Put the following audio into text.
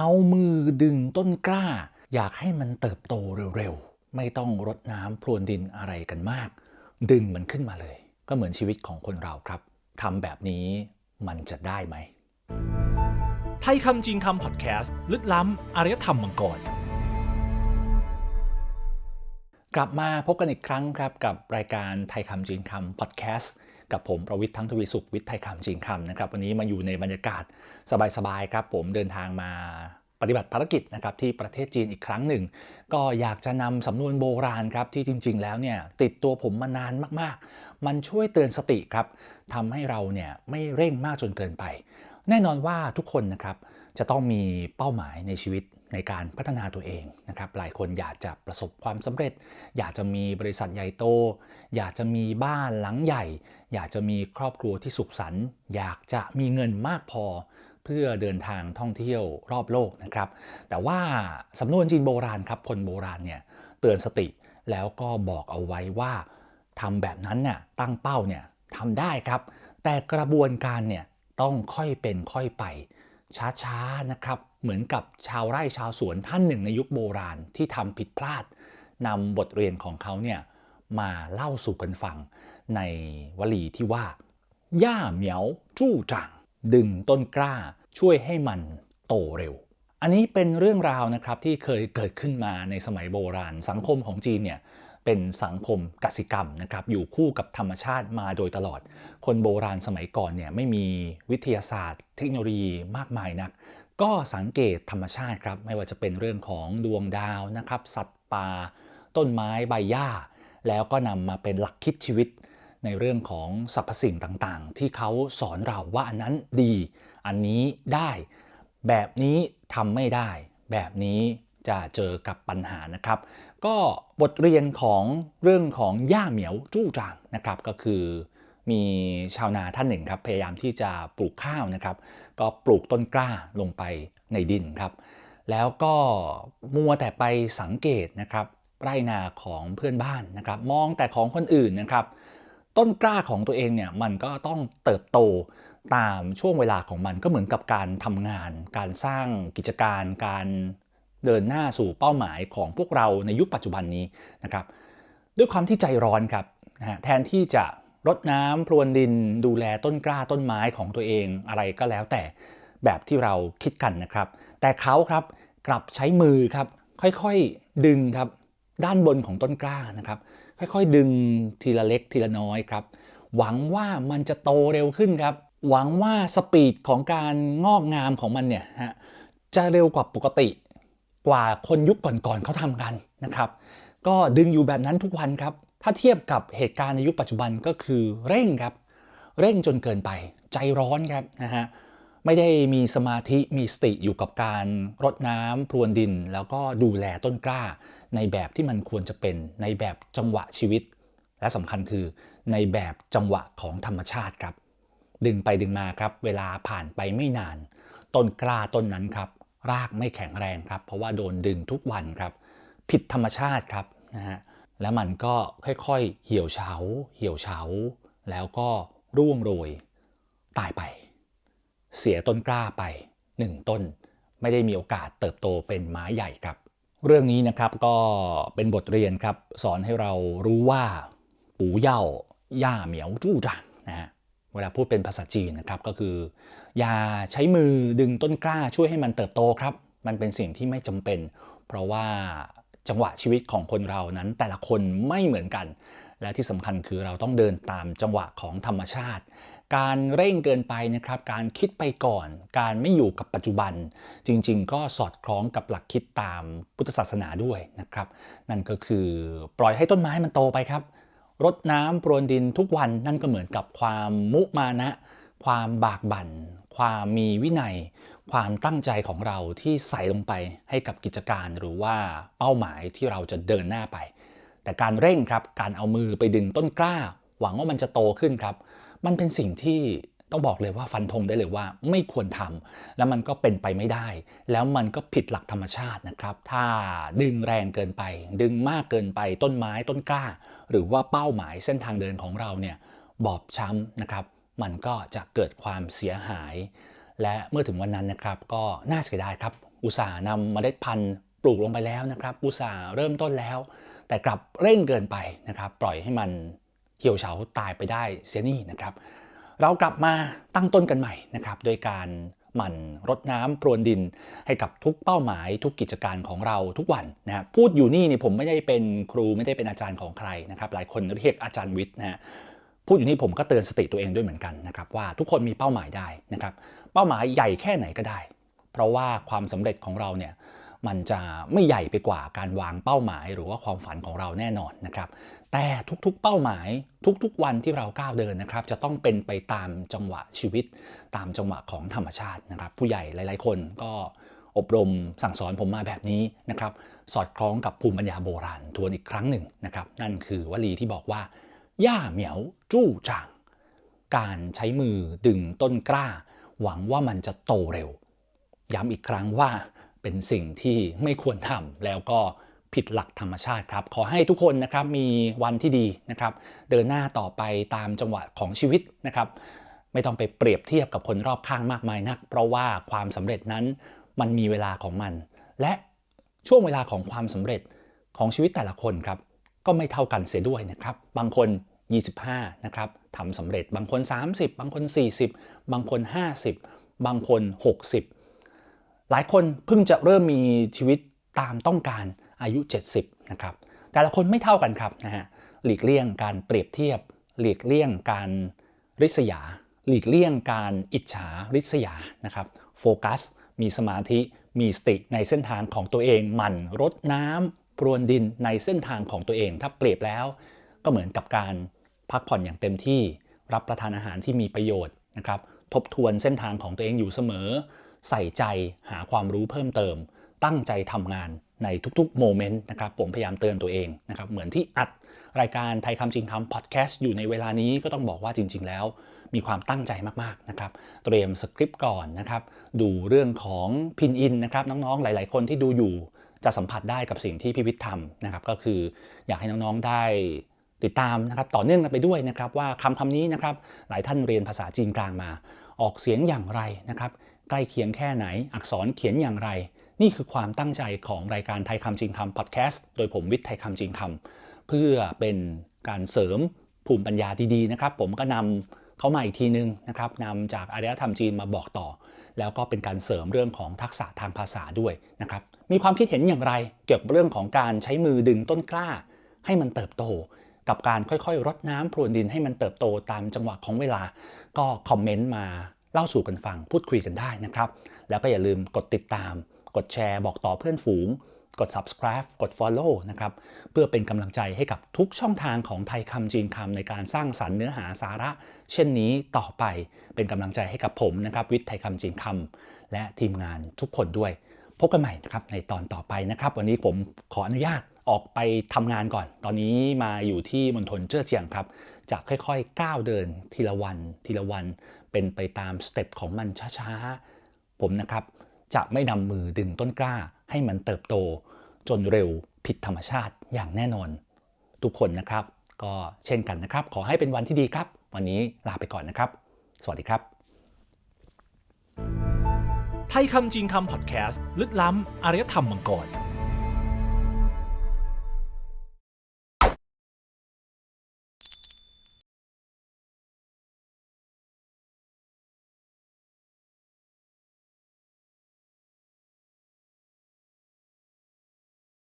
เอามือดึงต้นกล้า อยากให้มันเติบโตเร็วๆ ไม่ต้องรดน้ำพรวนดินอะไรกันมาก ดึงมันขึ้นมาเลย ก็เหมือนชีวิตของคนเราครับทำแบบนี้มันจะได้ไหม ไทยคำจริงคำพอดแคสต์ ลึกล้ำอารยธรรมมังกรกลับมาพบกันอีกครั้งครับกับรายการไทยคำจีนคำพอดแคสต์ กับผมประวิทย์ทั้งทวีสุขวิทย์ไทยคำจีนคำนะครับวันนี้มาอยู่ในบรรยากาศสบายๆครับ ผมเดินทางมาปฏิบัติภารกิจนะครับที่ประเทศจีนอีกครั้งหนึ่ง ก็อยากจะนำสำนวนโบราณครับที่จริง ๆ แล้วเนี่ยติดตัวผมมานานมากๆ มันช่วยเตือนสติครับทำให้เราเนี่ยไม่เร่งมากจนเกินไป แน่นอนว่าทุกคนนะครับจะต้องมีเป้าหมายในชีวิต ในการพัฒนาตัวเองนะครับหลายคนอยากจะประสบความสำเร็จ อยากจะมีบริษัทใหญ่โต อยากจะมีบ้านหลังใหญ่ อยากจะมีครอบครัวที่สุขสันต์อยากจะมีเงินมากพอ เพื่อเดินทางท่องเที่ยวรอบโลกนะครับแต่ว่าสำนวนจีนโบราณครับคนโบราณเนี่ยเตือนสติแล้วก็บอกเอาไว้ว่าทำแบบนั้นเนี่ยตั้งเป้าเนี่ยทำได้ครับ แต่กระบวนการเนี่ยต้องค่อยเป็นค่อยไป ช้าๆนะครับเหมือนกับชาวไร่ชาวสวนท่านหนึ่งในยุคโบราณที่ทำผิดพลาดนำบทเรียนของเขาเนี่ยมาเล่าสู่กันฟังในวลีที่ว่าย่าเหมียวจู้จางดึงต้นกล้าช่วยให้มันโตเร็ว อันนี้เป็นเรื่องราวนะครับที่เคยเกิดขึ้นมาในสมัยโบราณ สังคมของจีนเนี่ย เป็นสังคมกสิกรรมนะครับอยู่คู่กับธรรมชาติมาโดยตลอด คนโบราณสมัยก่อนเนี่ยไม่มีวิทยาศาสตร์ เทคโนโลยีมากมายนัก ก็สังเกตธรรมชาติครับไม่ว่าจะเป็นเรื่องของดวงดาวนะครับสัตว์ป่าต้นไม้ใบหญ้า แล้วก็นำมาเป็นหลักคิดชีวิต ในเรื่องของสรรพสิ่งต่างๆ ที่เขาสอนเราว่าอันนั้นดี อันนี้ได้ แบบนี้ทำไม่ได้ แบบนี้ จะเจอกับปัญหานะครับ ก็บทเรียนของเรื่องของย่าเหมียวจู้จางนะครับก็คือมีชาวนาท่านหนึ่งครับพยายามที่จะปลูกข้าวนะครับ ก็ปลูกต้นกล้าลงไปในดินครับ แล้วก็มัวแต่ไปสังเกตนะครับไรนาของเพื่อนบ้านนะครับ มองแต่ของคนอื่นนะครับ ต้นกล้าของตัวเองเนี่ยมันก็ต้องเติบโตตามช่วงเวลาของมันก็เหมือนกับการทำงาน การสร้างกิจการ การ เดินหน้าสู่เป้าหมายของพวกเราในยุคปัจจุบันนี้นะครับ ด้วยความที่ใจร้อนครับนะแทนที่จะรดน้ำพรวนดินดูแลต้นกล้าต้นไม้ของตัวเองอะไรก็แล้วแต่แบบที่เราคิดกันนะครับ แต่เขาครับกลับใช้มือครับ ค่อยๆดึงครับด้านบนของต้นกล้านะครับ ค่อยๆ ดึงทีละเล็กทีละน้อยครับ หวังว่ามันจะโตเร็วขึ้นครับ หวังว่าสปีดของการงอกงามของมันเนี่ยฮะจะเร็วกว่าปกติ กว่าคนยุคก่อนๆเขาทำกันนะครับ ก็ดึงอยู่แบบนั้นทุกวันครับ ถ้าเทียบกับเหตุการณ์ในยุคปัจจุบันก็คือเร่งครับ เร่งจนเกินไป ใจร้อนครับนะฮะไม่ได้มีสมาธิมีสติอยู่กับการรดน้ำพรวนดิน แล้วก็ดูแลต้นกล้า ในแบบที่มันควรจะเป็นในแบบจังหวะชีวิต และสำคัญคือในแบบจังหวะของธรรมชาติครับ ดึงไปดึงมาครับ เวลาผ่านไปไม่นาน ต้นกล้าต้นนั้นครับ รากไม่แข็งแรงครับ เพราะว่าโดนดึงทุกวันครับ ผิดธรรมชาติครับนะฮะแล้วมันก็ค่อยๆ เหี่ยวเฉา เหี่ยวเฉา แล้วก็ร่วงโรย ตายไป เสียต้นกล้าไป 1 ต้น ไม่ได้มีโอกาสเติบโตเป็นไม้ใหญ่ครับ เรื่องนี้นะครับก็เป็นบทเรียนครับ สอนให้เรารู้ว่า ปู่เย่าย่าเหมียวจู้จางนะฮะเวลาพูดเป็นภาษาจีนนะครับก็คือ อย่าใช้มือดึงต้นกล้าช่วยให้มันเติบโตครับ มันเป็นสิ่งที่ไม่จำเป็น เพราะว่าจังหวะชีวิตของคนเรานั้นแต่ละคนไม่เหมือนกัน และที่สำคัญคือเราต้องเดินตามจังหวะของธรรมชาติ การเร่งเกินไปนะครับ การคิดไปก่อน การไม่อยู่กับปัจจุบัน จริง ๆ ก็สอดคล้องกับหลักคิดตามพุทธศาสนาด้วยนะครับ นั่นก็คือปล่อยให้ต้นไม้มันโตไปครับรดน้ำพรวนดินทุกวันนั่นก็เหมือนกับความมุมานะ ความบากบั่น ความมีวินัย ความตั้งใจของเราที่ใส่ลงไปให้กับกิจการหรือว่าเป้าหมายที่เราจะเดินหน้าไป แต่การเร่งครับ การเอามือไปดึงต้นกล้า หวังว่ามันจะโตขึ้นครับ มันเป็นสิ่งที่ต้องบอกเลยว่าฟันธงได้เลยว่าไม่ควรทำแล้วมันก็เป็นไปไม่ได้ แล้วมันก็ผิดหลักธรรมชาตินะครับ ถ้าดึงแรงเกินไป ดึงมากเกินไปต้นไม้ต้นกล้า หรือว่าเป้าหมายเส้นทางเดินของเราเนี่ยบอบช้ำนะครับ มันก็จะเกิดความเสียหาย และเมื่อถึงวันนั้นนะครับก็น่าเสียดายครับ อุตส่าห์นำเมล็ดพันธุ์ปลูกลงไปแล้วนะครับ อุตส่าห์เริ่มต้นแล้ว แต่กลับเร่งเกินไปนะครับ ปล่อยให้มันเหี่ยวเฉาตายไปได้เสียนี่นะครับ เรากลับมาตั้งต้นกันใหม่นะครับ โดยการหมั่นรดน้ำพรวนดินให้กับทุกเป้าหมายทุกกิจการของเราทุกวันนะครับพูดอยู่นี่นี่ผมไม่ได้เป็นครูไม่ได้เป็นอาจารย์ของใครนะครับ หลายคนเรียกอาจารย์วิทย์นะฮะ พูดอยู่นี่ผมก็เตือนสติตัวเองด้วยเหมือนกันนะครับว่าทุกคนมีเป้าหมายได้นะครับ เป้าหมายใหญ่แค่ไหนก็ได้ เพราะว่าความสำเร็จของเราเนี่ยมันจะไม่ใหญ่ไปกว่าการวางเป้าหมาย หรือว่าความฝันของเราแน่นอนนะครับ แต่ทุกๆเป้าหมายทุกๆวันที่เราก้าวเดินนะครับ จะต้องเป็นไปตามจังหวะชีวิต ตามจังหวะของธรรมชาตินะครับ ผู้ใหญ่หลายๆ คนก็อบรมสั่งสอนผมมาแบบนี้นะครับ สอดคล้องกับภูมิปัญญาโบราณทวนอีกครั้งหนึ่งนะครับ นั่นคือวลีที่บอกว่า ย่าเหมียวจู้จาง การใช้มือดึงต้นกล้า หวังว่ามันจะโตเร็ว ย้ำอีกครั้งว่าเป็นสิ่งที่ไม่ควรทำแล้วก็ผิดหลักธรรมชาติครับ ขอให้ทุกคนนะครับมีวันที่ดีนะครับ เดินหน้าต่อไปตามจังหวะของชีวิตนะครับ ไม่ต้องไปเปรียบเทียบกับคนรอบข้างมากมายนัก เพราะว่าความสำเร็จนั้นมันมีเวลาของมัน และช่วงเวลาของความสำเร็จของชีวิตแต่ละคนครับ ก็ไม่เท่ากันเสียด้วยนะครับ บางคน 25 นะครับทำสำเร็จ บางคน 30 บางคน 40 บางคน 50 บางคน 60 หลายคนเพิ่งจะเริ่มมีชีวิตตามต้องการอายุ 70 นะครับ แต่ละคนไม่เท่ากันครับนะฮะ หลีกเลี่ยงการเปรียบเทียบ หลีกเลี่ยงการริษยา หลีกเลี่ยงการอิจฉาริษยา นะครับ โฟกัส มีสมาธิ มีสติในเส้นทางของตัวเอง หมั่นรดน้ำ พรวนดินในเส้นทางของตัวเอง ถ้าเปรียบแล้ว ก็เหมือนกับการพักผ่อนอย่างเต็มที่ รับประทานอาหารที่มีประโยชน์นะครับทบทวนเส้นทางของตัวเองอยู่เสมอ ใส่ใจหาความรู้เพิ่มเติม ตั้งใจทำงานในทุกๆโมเมนต์นะครับผมพยายามเตือนตัวเองนะครับเหมือนที่อัดรายการไทยคำจริงคำพอดแคสต์อยู่ในเวลานี้ก็ต้องบอกว่าจริง ๆ แล้ว มีความตั้งใจมากๆนะครับเตรียมสคริปต์ก่อนนะครับดูเรื่องของพินอินนะครับน้องๆหลาย ๆ คนที่ดูอยู่ จะสัมผัสได้กับสิ่งที่พี่วิทย์ทำนะครับ ก็คืออยากให้น้องๆได้ติดตามนะครับต่อเนื่องกันไปด้วยนะครับ ว่าคำคำนี้นะครับหลายท่านเรียนภาษาจีนกลางมา ออกเสียงอย่างไรนะครับ ใกล้เคียงแค่ไหน อักษรเขียนอย่างไร นี่คือความตั้งใจของรายการไทยคำจริงคำพอดแคสต์โดยผมวิทย์ไทยคำจริงคำเพื่อเป็นการเสริมภูมิปัญญาดีๆนะครับ ผมก็นำ เข้ามาอีกทีนึงนะครับนำจากอารยธรรมจีนมาบอกต่อ แล้วก็เป็นการเสริมเรื่องของทักษะทางภาษาด้วยนะครับมีความคิดเห็นอย่างไรเกี่ยวกับเรื่องของการใช้มือดึงต้นกล้า ให้มันเติบโต กับการค่อยๆ รดน้ำพรวนดินให้มันเติบโตตามจังหวะของเวลา ก็คอมเมนต์มาเล่าสู่กันฟังพูดคุยกันได้นะครับ แล้วก็อย่าลืมกดติดตาม กดแชร์บอกต่อเพื่อนฝูง กด subscribe กด follow นะครับ เพื่อเป็นกำลังใจให้กับทุกช่องทางของไทยคำจีนคำในการสร้างสรรค์เนื้อหาสาระ เช่นนี้ต่อไปเป็นกำลังใจให้กับผมนะครับ วิทย์ไทยคำจีนคำและทีมงานทุกคนด้วย พบกันใหม่นะครับในตอนต่อไปนะครับ วันนี้ผมขออนุญาตออกไปทำงานก่อน ตอนนี้มาอยู่ที่มณฑลเจ้อเจียงครับ จะค่อยๆก้าวเดินทีละวันทีละวัน เป็นไปตามสเต็ปของมันช้าๆ ผมนะครับ จะไม่นำมือดึงต้นกล้า ให้มันเติบโต จนเร็วผิดธรรมชาติอย่างแน่นอน ทุกคนนะครับ ก็เช่นกันนะครับ ขอให้เป็นวันที่ดีครับ วันนี้ลาไปก่อนนะครับ สวัสดีครับ ไทยคำจริงคำพอดแคสต์ ลึกล้ำอารยธรรมมังกร